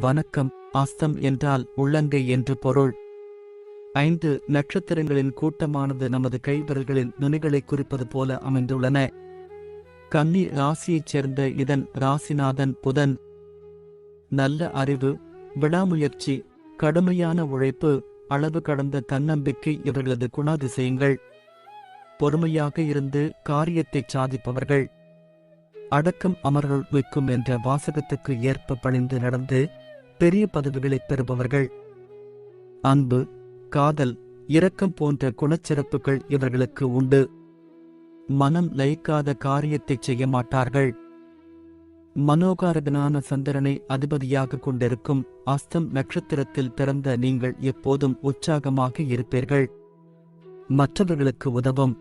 வணக்கம் அஸ்தம் என்றால் உள்ளங்கை என்று பொருள். ஐந்து நட்சத்திரங்களின் கூட்டமானது நமது கைவிரல்களின் நுனிகளை குறிப்பது போல அமைந்துள்ளன. கன்னி ராசியைச் சேர்ந்த இதன் ராசிநாதன் புதன். நல்ல அறிவு விடாமுயற்சி கடுமையான உழைப்பு அளவு கடந்த தன்னம்பிக்கை இவர்களது குணாதிசயங்கள். பொறுமையாக இருந்து காரியத்தை சாதிப்பவர்கள். அடக்கம் அமர்கள் வைக்கும் என்ற வாசகத்துக்கு ஏற்ப பணிந்து நடந்து பெரிய பதவிகளை பெறுபவர்கள். அன்பு காதல் இரக்கம் போன்ற குணச்சிறப்புகள் இவர்களுக்கு உண்டு. மனம் லயிக்காத காரியத்தை செய்ய மாட்டார்கள். மனோகாரகனான சந்திரனை அதிபதியாக கொண்டிருக்கும் அஸ்தம் நட்சத்திரத்தில் பிறந்த நீங்கள் எப்போதும் உற்சாகமாக இருப்பீர்கள். மற்றவர்களுக்கு உதவும்.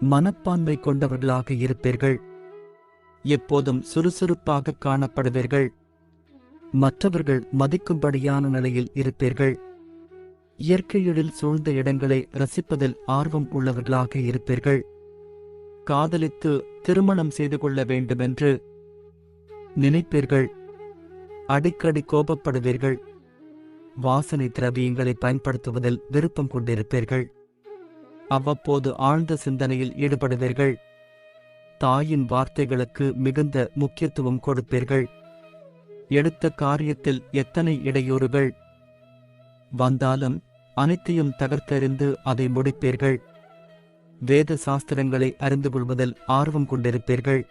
மனப்பான்மை கொண்டவர்களாக இருப்பீர்கள். எப்போதும் சுறுசுறுப்பாக காணப்படுவீர்கள். மற்றவர்கள் மதிக்கும்படியான நிலையில் இருப்பீர்கள். இயற்கையெழில் சூழ்ந்த இடங்களை ரசிப்பதில் ஆர்வம் உள்ளவர்களாக இருப்பீர்கள். காதலித்து திருமணம் செய்து கொள்ள வேண்டுமென்று நினைப்பீர்கள். அடிக்கடி கோபப்படுவீர்கள். வாசனை திரவியங்களை பயன்படுத்துவதில் விருப்பம் கொண்டிருப்பீர்கள். அவ்வப்போது ஆழ்ந்த சிந்தனையில் ஈடுபடுவீர்கள். தாயின் வார்த்தைகளுக்கு மிகுந்த முக்கியத்துவம் கொடுப்பீர்கள். எடுத்த காரியத்தில் எத்தனை இடையூறுகள்? வந்தாலும் அனைத்தையும் தகர்த்தறிந்து அதை முடிப்பீர்கள். வேத சாஸ்திரங்களை அறிந்து கொள்வதில் ஆர்வம் கொண்டிருப்பீர்கள்.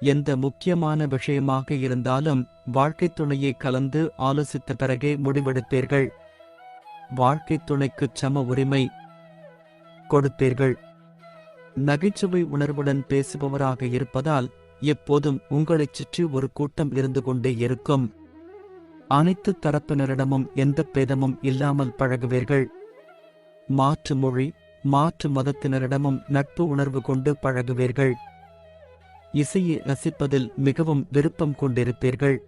எந்த முக்கியமான விஷயமாக இருந்தாலும் வாழ்க்கைத் துணையை கலந்து ஆலோசித்த பிறகே முடிவெடுப்பீர்கள். வாழ்க்கைத் துணைக்குச் சம உரிமை கொடுப்பீர்கள். நகைச்சுவை உணர்வுடன் பேசுபவராக இருப்பதால் எப்போதும் உங்களைச் சுற்றி ஒரு கூட்டம் இருந்து கொண்டே இருக்கும். அனைத்து தரப்பினரிடமும் எந்த பேதமும் இல்லாமல் பழகுவீர்கள். மாற்று மொழி மாற்று மதத்தினரிடமும் நட்பு உணர்வு கொண்டு பழகுவீர்கள். இசையை ரசிப்பதில் மிகவும் விருப்பம் கொண்டிருப்பீர்கள்.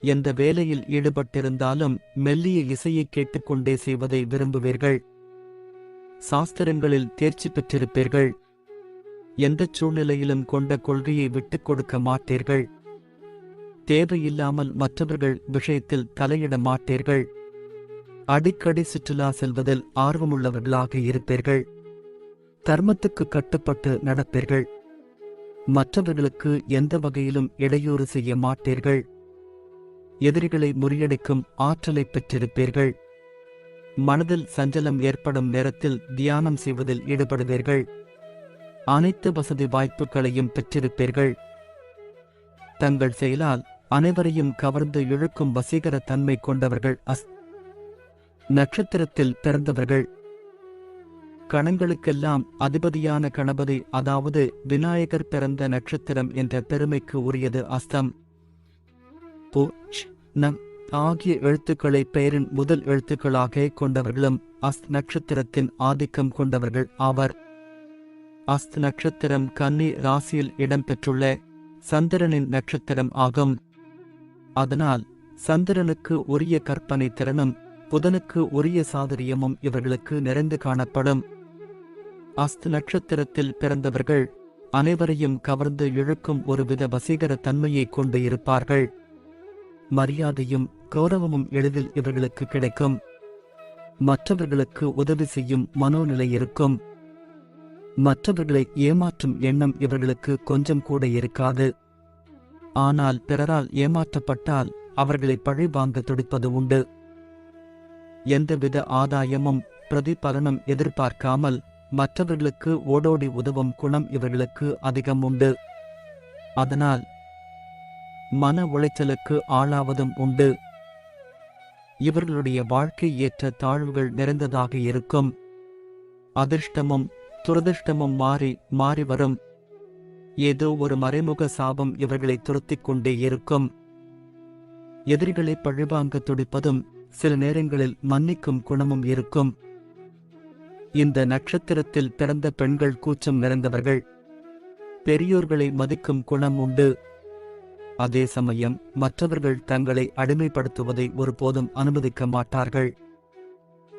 எந்த வேலையில் ஈடுபட்டிருந்தாலும் மெல்லிய இசையை கேட்டுக்கொண்டே செய்வதை விரும்புவீர்கள். சாஸ்திரங்களில் தேர்ச்சி பெற்றிருப்பீர்கள். எந்த சூழ்நிலையிலும் கொண்ட கொள்கையை விட்டுக் கொடுக்க மாட்டீர்கள். தேவையில்லாமல் மற்றவர்கள் விஷயத்தில் தலையிட மாட்டீர்கள். அடிக்கடி சுற்றுலா செல்வதில் ஆர்வமுள்ளவர்களாக இருப்பீர்கள். தர்மத்துக்கு கட்டுப்பட்டு நடப்பீர்கள். மற்றவர்களுக்கு எந்த வகையிலும் இடையூறு செய்ய மாட்டீர்கள். எதிரிகளை முறியடிக்கும் ஆற்றலை பெற்றிருப்பீர்கள். மனதில் சஞ்சலம் ஏற்படும் நேரத்தில் தியானம் செய்வதில் ஈடுபடுவீர்கள். அனைத்து வசதி வாய்ப்புகளையும் பெற்றிருப்பீர்கள். தங்கள் செயலால் அனைவரையும் கவர்ந்து இழுக்கும் வசீகர தன்மை கொண்டவர்கள் அஸ் நட்சத்திரத்தில் பிறந்தவர்கள். கணங்களுக்கெல்லாம் அதிபதியான கணபதி அதாவது விநாயகர் பிறந்த நட்சத்திரம் என்ற பெருமைக்கு உரியது அஸ்தம். பு நம் ஆகிய எழுத்துக்களை பெயரின் முதல் எழுத்துக்களாக கொண்டவர்களும் அஸ் நட்சத்திரத்தின் ஆதிக்கம் கொண்டவர்கள் ஆவர். அஸ்த் நட்சத்திரம் கன்னி ராசியில் இடம்பெற்றுள்ள சந்திரனின் நட்சத்திரம் ஆகும். அதனால் சந்திரனுக்கு உரிய கற்பனை திறனும் புதனுக்கு உரிய சாதுரியமும் இவர்களுக்கு நிறைந்து காணப்படும். அஸ்த் நட்சத்திரத்தில் பிறந்தவர்கள் அனைவரையும் கவர்ந்து இழுக்கும் ஒருவித வசீகர தன்மையை கொண்டு இருப்பார்கள். மரியாதையும் கௌரவமும் எளிதில் இவர்களுக்கு கிடைக்கும். மற்றவர்களுக்கு உதவி செய்யும் மனோநிலை இருக்கும். மற்றவர்களை ஏமாற்றும் எண்ணம் இவர்களுக்கு கொஞ்சம் கூட இருக்காது. ஆனால் பிறரால் ஏமாற்றப்பட்டால் அவர்களை பழி வாங்க துடிப்பது உண்டு. எந்தவித ஆதாயமும் பிரதிபலனும் எதிர்பார்க்காமல் மற்றவர்களுக்கு ஓடோடி உதவும் குணம் இவர்களுக்கு அதிகம் உண்டு. அதனால் மன உளைச்சலுக்கு ஆளாவதும் உண்டு. இவர்களுடைய வாழ்க்கை ஏற்ற தாழ்வுகள் நிறைந்ததாக இருக்கும். அதிர்ஷ்டமும் துரதிர்ஷ்டமும் மாறி மாறி வரும். ஏதோ ஒரு மறைமுக சாபம் இவர்களை துரத்திக் கொண்டே இருக்கும். எதிரிகளை பழிவாங்க துடிப்பதும் சில நேரங்களில் மன்னிக்கும் குணமும் இருக்கும். இந்த நட்சத்திரத்தில் பிறந்த பெண்கள் கூச்சம் நிறைந்தவர்கள். பெரியோர்களை மதிக்கும் குணம் உண்டு. அதே சமயம் மற்றவர்கள் தங்களை அடிமைப்படுத்துவதை ஒருபோதும் அனுமதிக்க மாட்டார்கள்.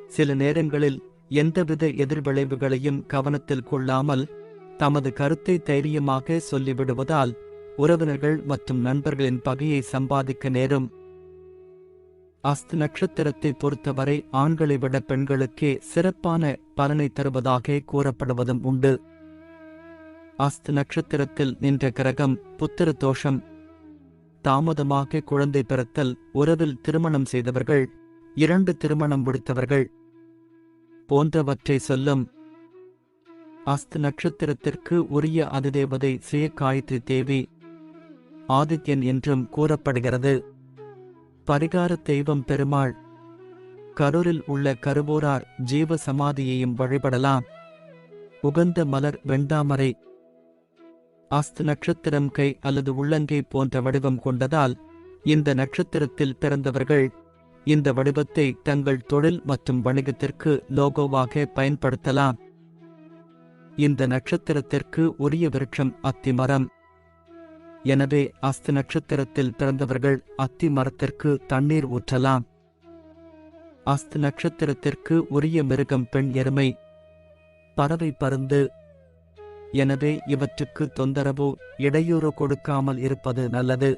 சில நேரங்களில் எந்தவித எதிர்விளைவுகளையும் கவனத்தில் கொள்ளாமல் தமது கருத்தை தைரியமாக சொல்லிவிடுவதால் உறவினர்கள் மற்றும் நண்பர்களின் பகையை சம்பாதிக்க நேரும். அஸ்து நட்சத்திரத்தை பொறுத்தவரை ஆண்களை விட பெண்களுக்கே சிறப்பான பலனை தருவதாக கூறப்படுவதும் உண்டு. அஸ்து நட்சத்திரத்தில் நின்ற கிரகம் புத்திர தோஷம். தாமதமாக குழந்தை பிறத்தல் உறவில் திருமணம் செய்தவர்கள் இரண்டு திருமணம் முடித்தவர்கள் போன்றவற்றை சொல்லும். அஸ்த் நட்சத்திரத்திற்கு உரிய அதிதேவதை சுயகாயத்ரி தேவி ஆதித்யன் என்றும் கூறப்படுகிறது. பரிகார தெய்வம் பெருமாள் கரூரில் உள்ள கருவூரார் ஜீவ சமாதியையும் வழிபடலாம். உகந்த மலர் வெண்டாமரை அஸ்த் நட்சத்திரம் கை அல்லது உள்ளங்கை போன்ற வடிவம் கொண்டதால் இந்த நட்சத்திரத்தில் பிறந்தவர்கள் இந்த வடிவத்தை தங்கள் தொழில் மற்றும் வணிகத்திற்கு லோகோவாக பயன்படுத்தலாம். இந்த நட்சத்திரத்திற்கு உரிய விருட்சம் அத்திமரம். எனவே அஸ்த நட்சத்திரத்தில் பிறந்தவர்கள் அத்தி மரத்திற்கு தண்ணீர் ஊற்றலாம். அஸ்த நட்சத்திரத்திற்கு உரிய மிருகம் பெண் எருமை பறவை பருந்து. எனவே இவற்றுக்கு தொந்தரவோ இடையூறு கொடுக்காமல் இருப்பது நல்லது.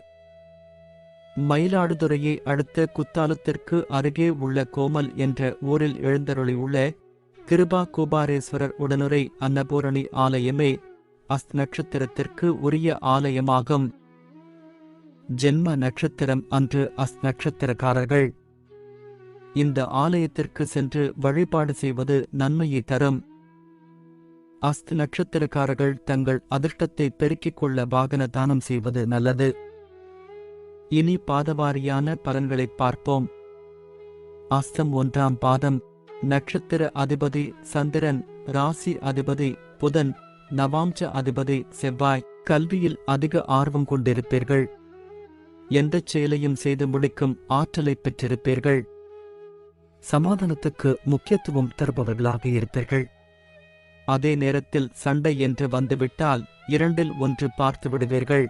மயிலாடுதுறையை அடுத்த குத்தாலத்திற்கு அருகே உள்ள கோமல் என்ற ஊரில் எழுந்தருளியுள்ள கிருபா குபாரேஸ்வரர் உடனுரை அன்னபூரணி ஆலயமே அஸ்த் நட்சத்திரத்திற்கு உரிய ஆலயமாகும். ஜென்ம நட்சத்திரம் அன்று அஸ் நட்சத்திரக்காரர்கள். இந்த ஆலயத்திற்கு சென்று வழிபாடு செய்வது நன்மையை தரும். அஸ்த் நட்சத்திரக்காரர்கள் தங்கள் அதிர்ஷ்டத்தை பெருக்கிக் கொள்ள வாகன தானம் செய்வது நல்லது. இனி பாதவாரியான பலன்களை பார்ப்போம். அஸ்தம் ஒன்றாம் பாதம். நட்சத்திர அதிபதி சந்திரன் ராசி அதிபதி புதன் நவாம்ச அதிபதி செவ்வாய் கல்வியில் அதிக ஆர்வம் கொண்டிருப்பீர்கள். எந்தச் செயலையும் செய்து முடிக்கும் ஆற்றலை பெற்றிருப்பீர்கள். சமாதானத்துக்கு முக்கியத்துவம் தருபவர்களாக இருப்பீர்கள். அதே நேரத்தில் சண்டை என்று வந்துவிட்டால் இரண்டில் ஒன்று பார்த்து விடுவீர்கள்.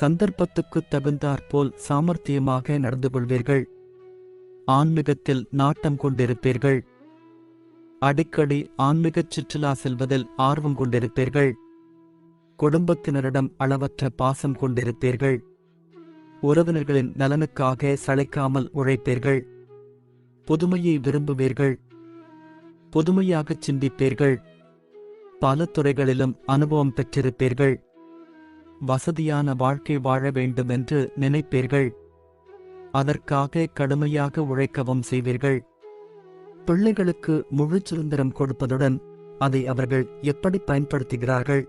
சந்தர்ப்பத்துக்கு தகுந்தாற்போல் சாமர்த்தியமாக நடந்து கொள்வீர்கள் ஆன்மீகத்தில் நாட்டம் கொண்டிருப்பீர்கள். அடிக்கடி ஆன்மீகச் சுற்றுலா செல்வதில் ஆர்வம் கொண்டிருப்பீர்கள். குடும்பத்தினரிடம் அளவற்ற பாசம் கொண்டிருப்பீர்கள். உறவினர்களின் நலனுக்காக சளைக்காமல் உழைப்பீர்கள். புதுமையை விரும்புவீர்கள். புதுமையாகச் சிந்திப்பீர்கள். பல துறைகளிலும் அனுபவம் பெற்றிருப்பீர்கள். வசதியான வாழ்க்கை வாழ வேண்டுமென்று நினைப்பீர்கள். அதற்காக கடுமையாக உழைக்கவும் செய்வீர்கள். பிள்ளைகளுக்கு முழு சுதந்திரம் கொடுப்பதுடன் அதை அவர்கள் எப்படி பயன்படுத்துகிறார்கள்?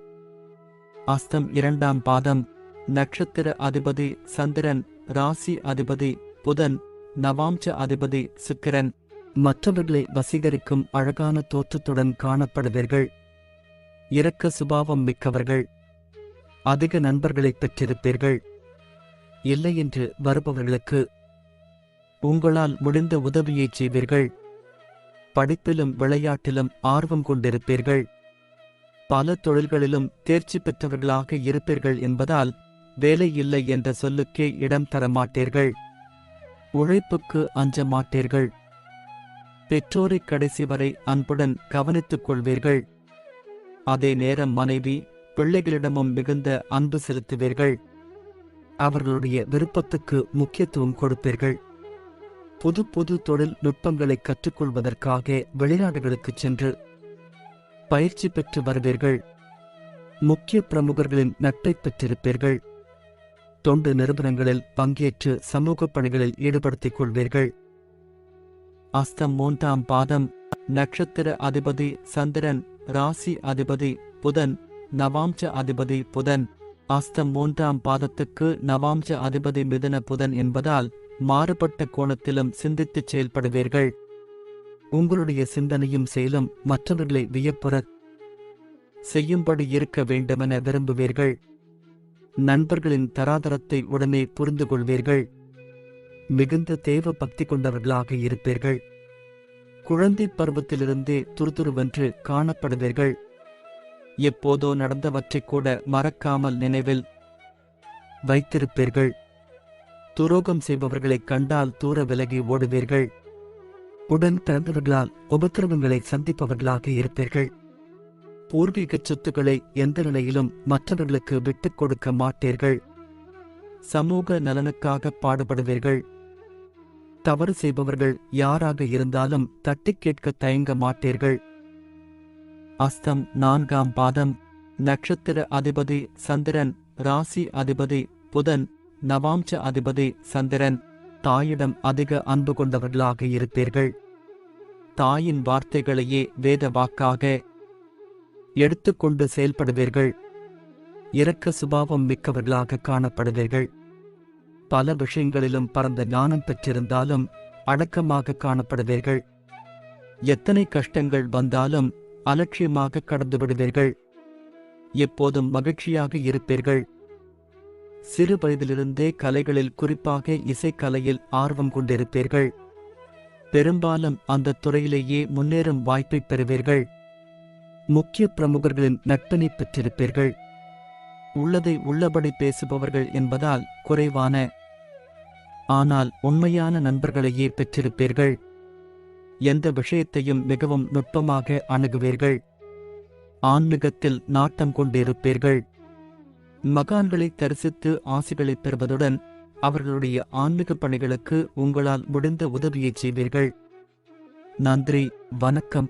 அஸ்தம் இரண்டாம் பாதம். நட்சத்திர அதிபதி சந்திரன் ராசி அதிபதி புதன் நவாம்ச அதிபதி சுக்கிரன். மற்றவர்களை வசீகரிக்கும் அழகான தோற்றத்துடன் காணப்படுவீர்கள். இரக்க சுபாவம் மிக்கவர்கள். அதிக நண்பர்களை பெற்றிருப்பீர்கள். இல்லை என்று வருபவர்களுக்கு உங்களால் முடிந்த உதவியைச் செய்வீர்கள். படிப்பிலும் விளையாட்டிலும் ஆர்வம் கொண்டிருப்பீர்கள். பல தொழில்களிலும் தேர்ச்சி பெற்றவர்களாக இருப்பீர்கள் என்பதால் வேலை இல்லை என்ற சொல்லுக்கே இடம் தர மாட்டீர்கள். உழைப்புக்கு அஞ்ச மாட்டீர்கள். பெற்றோரை கடைசி வரை அன்புடன் கவனித்துக் கொள்வீர்கள். அதே நேரம் மனைவி பிள்ளைகளிடமும் மிகுந்த அன்பு செலுத்துவீர்கள். அவர்களுடைய விருப்பத்துக்கு முக்கியத்துவம் கொடுப்பீர்கள். புது புது தொழில் நுட்பங்களை கற்றுக்கொள்வதற்காக வெளிநாடுகளுக்கு சென்று பயிற்சி பெற்று வருவீர்கள். முக்கிய பிரமுகர்களின் நட்பை பெற்றிருப்பீர்கள். தொண்டு நிறுவனங்களில் பங்கேற்று சமூக பணிகளில் ஈடுபடுத்திக் கொள்வீர்கள். அஸ்தம் மூன்றாம் பாதம். நட்சத்திர அதிபதி சந்திரன் ராசி அதிபதி புதன் நவாம்ச அதிபதி புதன். அஸ்தம் மூன்றாம் பாதத்துக்கு நவாம்ச அதிபதி மிதன புதன் என்பதால் மாறுபட்ட கோணத்திலும் சிந்தித்துச் செயல்படுவீர்கள். உங்களுடைய சிந்தனையும் செயலும் மற்றவர்களை வியப்புற செய்யும்படி இருக்க வேண்டுமென விரும்புவீர்கள். நண்பர்களின் தராதரத்தை உடனே புரிந்து கொள்வீர்கள். மிகுந்த தேவ பக்தி கொண்டவர்களாக இருப்பீர்கள். குழந்தை பருவத்திலிருந்தே துருதுருவென்று காணப்படுவீர்கள். எப்போதோ நடந்தவற்றை கூட மறக்காமல் நினைவில் வைத்திருப்பீர்கள். துரோகம் செய்பவர்களைக் கண்டால் தூர விலகி ஓடுவீர்கள். உடன் பிறந்தவர்களால் உபத்திரவங்களை சந்திப்பவர்களாக இருப்பீர்கள். பூர்வீக சொத்துக்களை எந்த நிலையிலும் மற்றவர்களுக்கு விட்டுக் கொடுக்க மாட்டீர்கள். சமூக நலனுக்காக பாடுபடுவீர்கள். தவறு செய்பவர்கள் யாராக இருந்தாலும் தட்டிக் கேட்க தயங்க மாட்டீர்கள். அஸ்தம் நான்காம் பாதம். நட்சத்திர அதிபதி சந்திரன் ராசி அதிபதி புதன் நவாம்ச அதிபதி சந்திரன். தாயிடம் அதிக அன்பு கொண்டவர்களாக இருப்பீர்கள். தாயின் வார்த்தைகளையே வேத வாக்காக எடுத்துக்கொண்டு செயல்படுவீர்கள். இரக்க சுபாவம் மிக்கவர்களாக காணப்படுவீர்கள். பல விஷயங்களிலும் பரந்த ஞானம் பெற்றிருந்தாலும் அடக்கமாக காணப்படுவீர்கள். எத்தனை கஷ்டங்கள் வந்தாலும் அலட்சியமாக கடந்து விடுவீர்கள் எப்போதும் மகிழ்ச்சியாக இருப்பீர்கள். சிறு வயதிலிருந்தே கலைகளில் குறிப்பாக இசைக்கலையில் ஆர்வம் கொண்டிருப்பீர்கள். பெரும்பாலும் அந்த துறையிலேயே முன்னேறும் வாய்ப்பை பெறுவீர்கள். முக்கிய பிரமுகர்களின் நட்பினை பெற்றிருப்பீர்கள். உள்ளதை உள்ளபடி பேசுபவர்கள் என்பதால் குறைவான ஆனால் உண்மையான நண்பர்களையே பெற்றிருப்பீர்கள். எந்த விஷயத்தையும் மிகவும் நுட்பமாக அணுகுவீர்கள். ஆன்மீகத்தில் நாட்டம் கொண்டிருப்பீர்கள். மகான்களை தரிசித்து ஆசைகளை பெறுவதுடன் அவர்களுடைய ஆன்மீக பணிகளுக்கு உங்களால் முடிந்த உதவியை செய்வீர்கள். நன்றி வணக்கம்.